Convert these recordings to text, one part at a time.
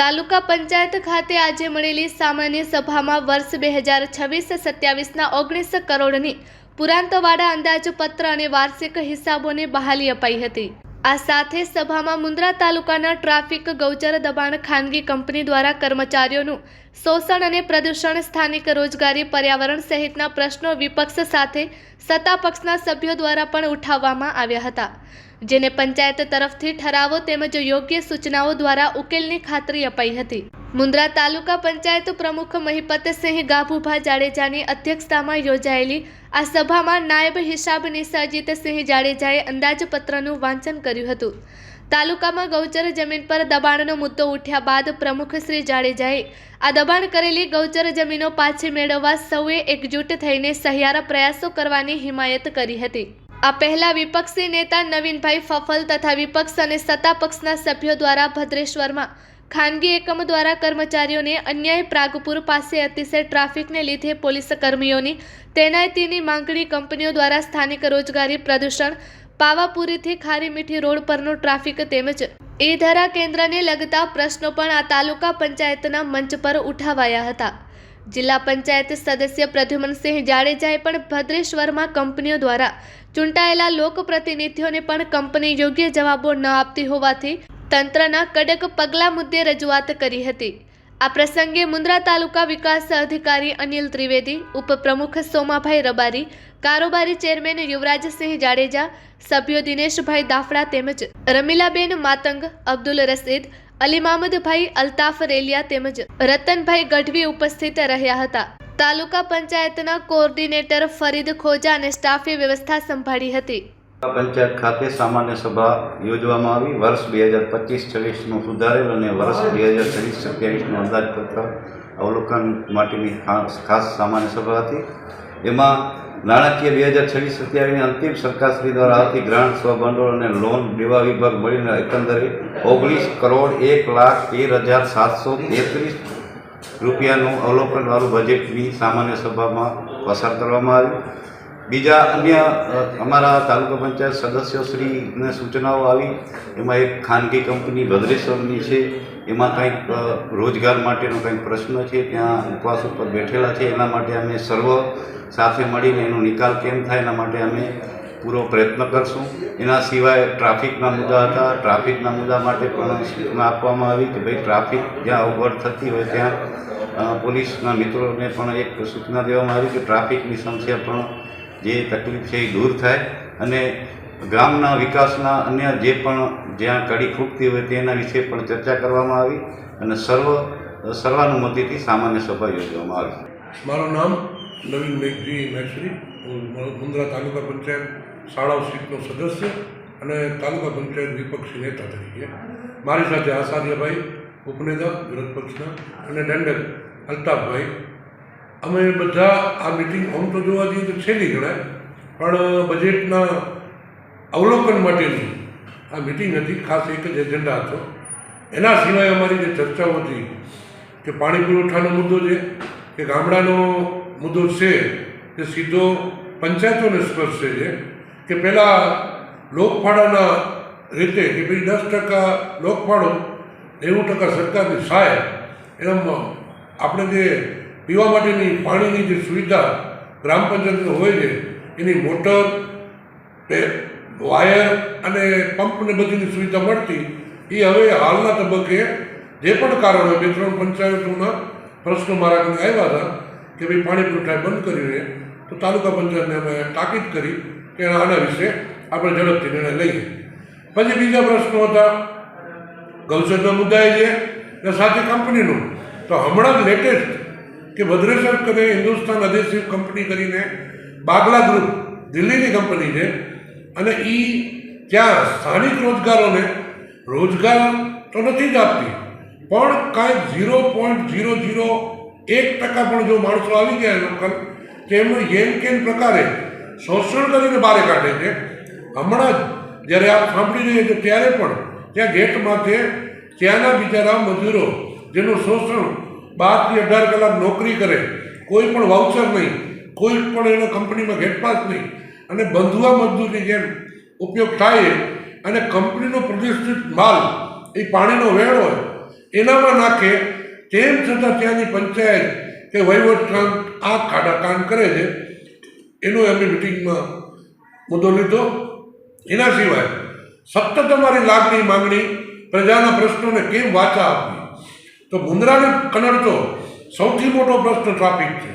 તાલુકા પંચાયત ખાતે આજે મળેલી સામાન્ય સભામાં વર્ષ બે હજાર છવ્વીસ સત્યાવીસના ઓગણીસ કરોડની પુરાંતવાળા અંદાજપત્ર અને વાર્ષિક હિસાબોને બહાલી અપાઈ હતી. આ સાથે સભામાં મુન્દ્રા તાલુકાના ટ્રાફિક ગૌચર દબાણ ખાનગી કંપની દ્વારા કર્મચારીઓનું શોષણ અને પ્રદૂષણ સ્થાનિક રોજગારી પર્યાવરણ સહિતના પ્રશ્નો વિપક્ષ સાથે સત્તા પક્ષના સભ્યો દ્વારા પણ ઉઠાવવામાં આવ્યા હતા. જેને પંચાયત તરફથી ઠરાવો તેમજ યોગ્ય સૂચનાઓ દ્વારા ઉકેલની ખાતરી અપાઈ હતી. મુન્દ્રા તાલુકા પંચાયત પ્રમુખ મહિપતસિંહ ગાભુભા જાડેજાની અધ્યક્ષતામાં યોજાયેલી આ સભામાં નાયબ હિસાબ નિસાજીતસિંહ જાડેજાએ અંદાજપત્રનું વાંચન કર્યું હતું. તાલુકામાં ગૌચર જમીન પર દબાણનો મુદ્દો ઉઠ્યા બાદ પ્રમુખ શ્રી જાડેજાએ આ દબાણ કરેલી ગૌચર જમીનો પાછી મેળવવા સૌએ એકજૂટ થઈને સહિયારા પ્રયાસો કરવાની હિમાયત કરી હતી. આ પહેલા વિપક્ષી નેતા નવીનભાઈ ફફલ તથા વિપક્ષ અને સત્તા પક્ષના સભ્યો દ્વારા ભદ્રેશ્વરમાં ખાનગી એકમ દ્વારા કર્મચારીઓને અન્યાય પ્રાગપુર પાસે અતિશય ટ્રાફિકને લીધે પોલીસ કર્મીઓની તૈનાતીની માંગણી કંપનીઓ દ્વારા સ્થાનિક રોજગારી પ્રદૂષણ પાવાપુરીથી ખારી મીઠી રોડ પરનો ટ્રાફિક તેમજ એ ધરા કેન્દ્રને લગતા પ્રશ્નો પણ આ તાલુકા પંચાયતના મંચ પર ઉઠાવાયા હતા. જિલ્લા પંચાયત સદસ્ય પ્રદ્યુમનસિંહ જાડેજાએ પણ ભદ્રેશ્વરમાં કંપનીઓ દ્વારા ચૂંટાયેલા લોકપ્રતિનિધિઓને પણ કંપની યોગ્ય જવાબો ન આપતી હોવાથી તંત્રના કડક પગલાં મુદ્દે રજૂઆત કરી હતી. આ પ્રસંગે મુન્દ્રા તાલુકા વિકાસ અધિકારી અનિલ ત્રિવેદી, ઉપપ્રમુખ સોમાભાઈ રબારી, કારોબારી ચેરમેન યુવરાજસિંહ જાડેજા, સભ્યો દિનેશભાઈ દાફડા તેમજ રમીલાબેન માતંગ, અબ્દુલ રસીદ અલી મામદભાઈ અલ્તાફ રેલિયા તેમજ રતનભાઈ ગઢવી ઉપસ્થિત રહ્યા હતા. તાલુકા પંચાયતના કોઓર્ડિનેટર ફરીદ ખોજા અને સ્ટાફે વ્યવસ્થા સંભાળી હતી. પંચાયત ખાતે સામાન્ય સભા યોજવામાં આવી. વર્ષ બે હજાર પચીસ છવ્વીસનું સુધારેલ અને વર્ષ બે હજાર છવ્વીસ સત્યાવીસનું અંદાજપત્ર અવલોકન માટેની ખાસ સામાન્ય સભા હતી. એમાં નાણાકીય બે હજાર છવ્વીસ સત્યાવીસની અંતિમ સરકારશ્રી દ્વારા આવતી ગ્રાન્ટ, સ્વભંડોળ અને લોન દેવા વિભાગ મળીને એકંદરે ઓગણીસ કરોડ એક લાખ તેર હજાર સાતસો તેત્રીસ રૂપિયાનું અવલોકનવાળું બજેટની સામાન્ય સભામાં પસાર કરવામાં આવ્યું. બીજા અન્ય અમારા તાલુકા પંચાયત સદસ્યશ્રીને સૂચનાઓ આવી. એમાં એક ખાનગી કંપની ભદ્રેશ્વરની છે. એમાં કંઈક રોજગાર માટેનો કંઈક પ્રશ્ન છે. ત્યાં ઉપવાસ ઉપર બેઠેલા છે. એના માટે અમે સર્વ સાથે મળીને એનો નિકાલ કેમ થાય એના માટે અમે પૂરો પ્રયત્ન કરશું. એના સિવાય ટ્રાફિકના મુદ્દા હતા. ટ્રાફિકના મુદ્દા માટે પણ સૂચના આપવામાં આવી કે ભાઈ ટ્રાફિક જ્યાં અવગડ થતી હોય ત્યાં પોલીસના મિત્રોને પણ એક સૂચના દેવામાં આવી કે ટ્રાફિકની સમસ્યા પણ જે તકલીફ છે એ દૂર થાય અને ગામના વિકાસના અન્ય જે પણ જ્યાં કડી ખૂટતી હોય તેના વિશે પણ ચર્ચા કરવામાં આવી અને સર્વ, સર્વાનુમતિથી સામાન્ય સભા યોજવામાં આવી. મારું નામ નવીન મેઘજી મેશ્રી. હું તાલુકા પંચાયત શાળાઓ સીટનો સદસ્ય અને તાલુકા પંચાયત વિપક્ષી નેતા તરીકે. મારી સાથે આચાર્યભાઈ ઉપનેતા, વિરોધ પક્ષના અને દંડક અલ્તાફભાઈ અમે બધા આ મિટિંગ આમ તો જોવા જઈએ તો છેલ્લી ગણાય પણ બજેટના અવલોકન માટેની આ મિટિંગ હતી, ખાસ એક જ એજન્ડા હતો. એના સિવાય અમારી જે ચર્ચાઓ હતી, કે પાણી પુરવઠાનો મુદ્દો છે, કે ગામડાનો મુદ્દો છે, કે સીધો પંચાયતોને સ્પર્શે છે કે પહેલાં લોકફાળાના રીતે કે ભાઈ દસ ટકા લોકફાળો, નેવું ટકા સરકારની સહાય, એમ આપણે જે પીવા માટેની પાણીની જે સુવિધા ગ્રામ પંચાયતની હોય છે, એની મોટર વાયર અને પંપને બધીની સુવિધા મળતી, એ હવે હાલના તબક્કે જે પણ કારણો, બે ત્રણ પંચાયતોના પ્રશ્નો મારા ઘરે આવ્યા હતા કે ભાઈ પાણી પુરવઠા બંધ કરીને તો તાલુકા પંચાયતને અમે તાકીદ કરી કે આના વિશે આપણે ઝડપથી નિર્ણય લઈએ. પછી બીજા પ્રશ્નો હતા, ગૌચરના મુદ્દાએ છે ને સાથે કંપનીનું. તો હમણાં જ લેટેસ્ટ કે ભદ્રેશ્વર કરે હિન્દુસ્તાન અધેસિવ કંપની કરીને બાગલા ગ્રુપ, દિલ્હીની કંપની છે, અને એ ત્યાં સ્થાનિક રોજગારોને રોજગાર તો નથી જ આપતી, પણ કાંઈ ઝીરો પોઈન્ટ ઝીરો ઝીરો એક ટકા પણ જો માણસો આવી ગયા લોકલ, તો એમનું યેન કેન પ્રકારે શોષણ કરીને બહાર કાઢે છે. હમણાં જ જ્યારે આપ સાંભળી રહ્યા છો ત્યારે પણ ત્યાં ગેટ માથે ત્યાંના બિચારા મજૂરો જેનું શોષણ બારથી અઢાર કલાક નોકરી કરે, કોઈ પણ વાઉચર નહીં, કોઈ પણ એનો કંપનીમાં ગેટપાસ નહીં. અને બંધુઆ મજદૂરની જેમ ઉપયોગ થાય અને કંપનીનો પ્રતિષ્ઠિત માલ, એ પાણીનો વેળ હોય, એનામાં નાખે તેમ છતાં ત્યાંની પંચાયત કે વહીવટ કામ આ ખાડા કામ કરે છે. એનો અમે મિટિંગમાં મુદ્દો લીધો. એના સિવાય સતત અમારી લાગણી, માંગણી, પ્રજાના પ્રશ્નોને કેમ વાચા આપવી? તો મુંદ્રાને કનડતો સૌથી મોટો પ્રશ્ન ટ્રાફિક છે.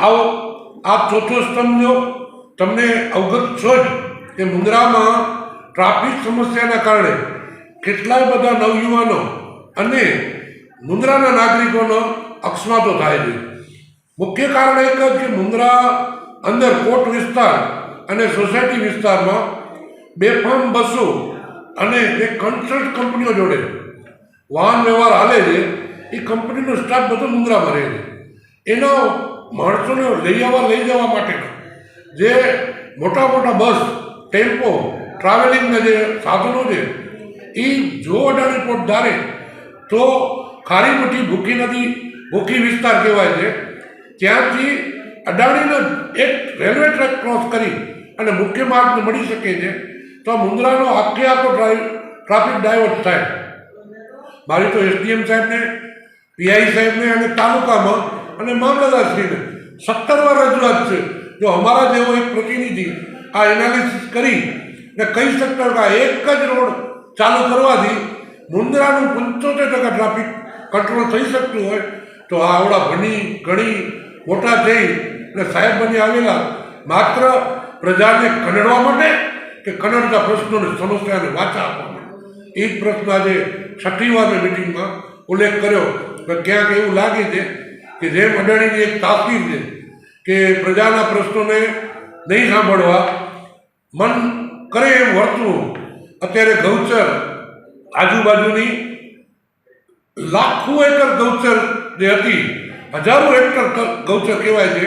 આવો, આ ચોથો સ્તંભ જો તમને અવગત છો જ કે મુંદ્રામાં ટ્રાફિક સમસ્યાના કારણે કેટલાય બધા નવયુવાનો અને મુંદ્રાના નાગરિકોનો અકસ્માતો થાય છે. મુખ્ય કારણ એક જ કે મુંદ્રા અંદર કોટ વિસ્તાર અને સોસાયટી વિસ્તારમાં બેફામ બસો અને બે કન્સલ્ટ કંપનીઓ જોડે વાહન વ્યવહાર હાલે છે, એ કંપનીનો સ્ટાફ બધો મુંદ્રામાં રહે છે. એનો માણસોને લઈ આવવા, લઈ જવા માટે જે મોટા મોટા બસ, ટેમ્પો ટ્રાવેલિંગના જે સાધનો છે એ જો અડાણી પોટ ધારે, તો ખારી મોટી ભૂખી નદી, ભૂખી વિસ્તાર કહેવાય છે. ત્યાંથી અડાણીનો એક રેલવે ટ્રેક ક્રોસ કરી અને મુખ્ય માર્ગને મળી શકે છે. તો મુંદ્રાનો આખે આખો ટ્રાફિક ડાયવર્ટ થાય. મારી તો એસડીએમ સાહેબને, પીઆઈ સાહેબને અને તાલુકામાં અને મામલતદારશ્રીને સત્તર વાર રજૂઆત છે. જો અમારા જેવો એક પ્રતિનિધિ આ એનાલિસિસ કરી ને કહી શકતા કે આ એક જ રોડ ચાલુ કરવાથી મુંદ્રાનું પંચોતેર ટકા ટ્રાફિક કંટ્રોલ થઈ શકતું હોય, તો આ આવડા ભણી ઘણી મોટા થઈ અને સાહેબ બની આવેલા માત્ર પ્રજાને કનડવા માટે કે કનડતા પ્રશ્નોને સમસ્યાને વાચા આપવા માટે? એ જ પ્રશ્ન આજે છઠ્ઠી વારની મિટિંગમાં ઉલ્લેખ કર્યો કે ક્યાંક એવું લાગે છે કે જેમ અડાણીની એક તાસીર છે કે પ્રજાના પ્રશ્નોને નહીં સાંભળવા મન કરે એમ વર્તવું. અત્યારે ગૌચર આજુબાજુની લાખો એકર ગૌચર જે હતી, હજારો હેક્ટર ગૌચર કહેવાય છે,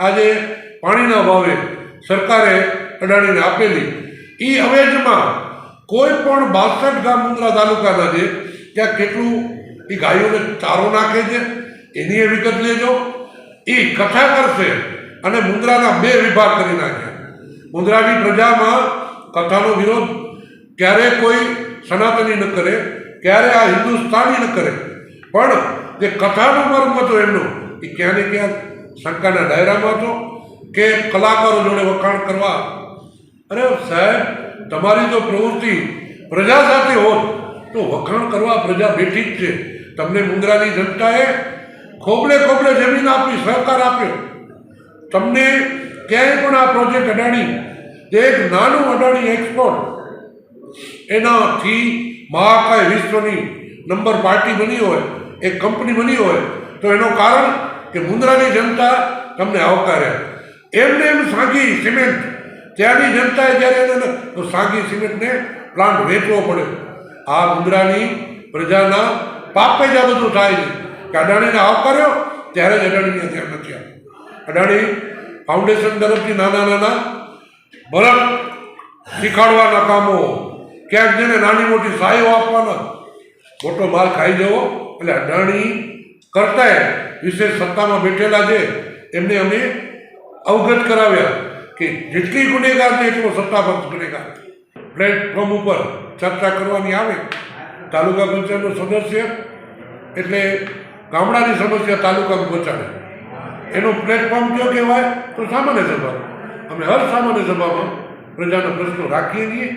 આજે પાણીના ભાવે સરકારે અડાણીને આપેલી. એ અવેજમાં કોઈ પણ બાસઠ ગામ મુંદ્રા તાલુકાના છે, ત્યાં કેટલું એ ગાયોને ચારો નાખે છે, એની એ વિગત લેજો. એ કથા કરશે અને મુંદ્રાના બે વિભાગ કરી નાખ્યા મુંદ્રાની પ્રજામાં કથાનો વિરોધ ક્યારે કોઈ સનાતની ન કરે, ક્યારે આ હિન્દુસ્તાની ન કરે. પણ જે કથાનો મર્મ હતો એમનો, એ ક્યાં ને ક્યાં શંકાના ડાયરામાં હતો કે કલાકારો જોડે વખાણ કરવા. અરે સાહેબ તમારી જો પ્રવૃત્તિ પ્રજા સાથે હોત, તો વખાણ કરવા પ્રજા બેઠી જ છે. તમને મુંદ્રાની જનતાએ ખોબલે ખોબલે જમીન આપી, સહકાર આપ્યો. તમને ક્યાંય પણ આ પ્રોજેક્ટ અડાણી, જે એક નાનું અડાણી એક્સપોર્ટ એનાથી મહાકાય વિશ્વની નંબર પાર્ટી બની હોય, એક કંપની બની હોય, તો એનું કારણ કે મુંદ્રાની જનતા તમને આવકાર્યા એમને એમ સાંગી સિમેન્ટ ત્યાંની જનતાએ જ્યારે એને સાંગી સિમેન્ટને પ્લાન્ટ વેચવો પડ્યો. આ મુંદ્રાની પ્રજાના પાપે જ આ બધું થાય છે. કે અડાણીને આવકાર્યો ત્યારે જ અડાણીને ધ્યાન નથી આવ્યું. અડાણી ફાઉન્ડેશન તરફથી નાના નાના બરફ શીખાડવાના કામો, ક્યાંક જેને નાની મોટી સહાયો આપવાના, મોટો માલ ખાઈ જવો. એટલે અડાણી કરતાંય વિશેષ સત્તામાં બેઠેલા છે. એમને અમે અવગત કરાવ્યા. કે જેટલી ગુનેગાર છે એટલો સત્તાપક્ષ ગુનેગાર. પ્લેટફોર્મ ઉપર ચર્ચા કરવાની આવે. તાલુકા પંચાયતનો સદસ્ય, એટલે ગામડાની સમસ્યા તાલુકાનું પહોંચાડે એનો પ્લેટફોર્મ કયો કહેવાય? તો સામાન્ય સભા અમે હર સામાન્ય સભામાં પ્રજાના પ્રશ્નો રાખીએ છીએ.